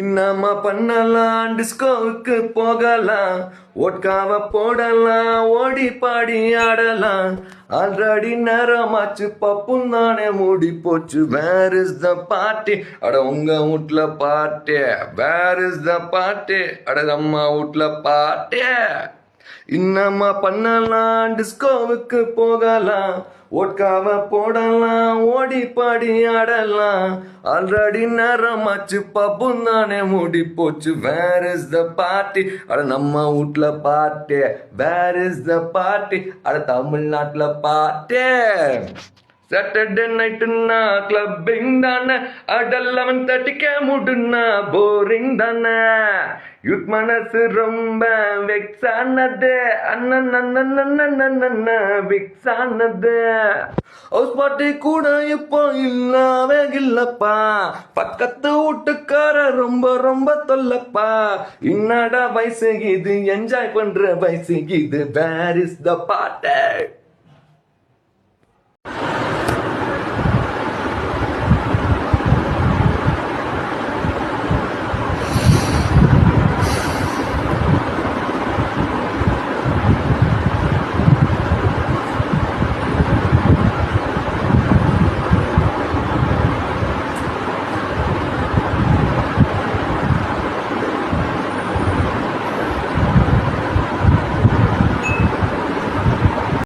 இன்னமா பண்ணலாம் டிஸ்கோவுக்கு போகலாம் ஓட்காவ போடலாம் ஓடி பாடி ஆடலாம். ஆல்ரெடி நேரமாச்சு பப்பும் தானே மூடி போச்சு. வேர் இஸ் த பாட்டி அட உங்க வீட்ல பாட்டே வேர் இஸ் த பாட்டி அட அம்மா வீட்ல பாட்டே இன்னமா பண்ணலாம் டிஸ்கோவுக்கு போகலாம் ஓட்காவ போடலாம் ஓடி பாடி ஆடலாம். ஆல்ரெடி நேரமாச்சு பப்பும் தானே மூடி போச்சு. வேர் இஸ் த பார்ட்டி அட நம்ம வீட்ல பார்ட்டே வேர் இஸ் த பார்ட்டி அட தமிழ்நாட்டுல பாட்டு சாட்டர்டே நைட்டுன்னா கிளப்பிங் தானே அடல் லெவன் தேர்ட்டிக்கே முடுன்னா போரிங் தானே யூத் மனசு ரொம்ப வெக்ஸானது அண்ணன் அண்ணன் விக்ஸ் ஆனது. ஹவுஸ் பார்ட்டி கூட இப்போ இல்லாவே இல்லப்பா. பக்கத்து வீட்டுக்கார ரொம்ப ரொம்ப தொல்லப்பா. என்னடா வயசு இது? என்ஜாய் பண்ற வயசு இது. வேர் இஸ் த பாட்டு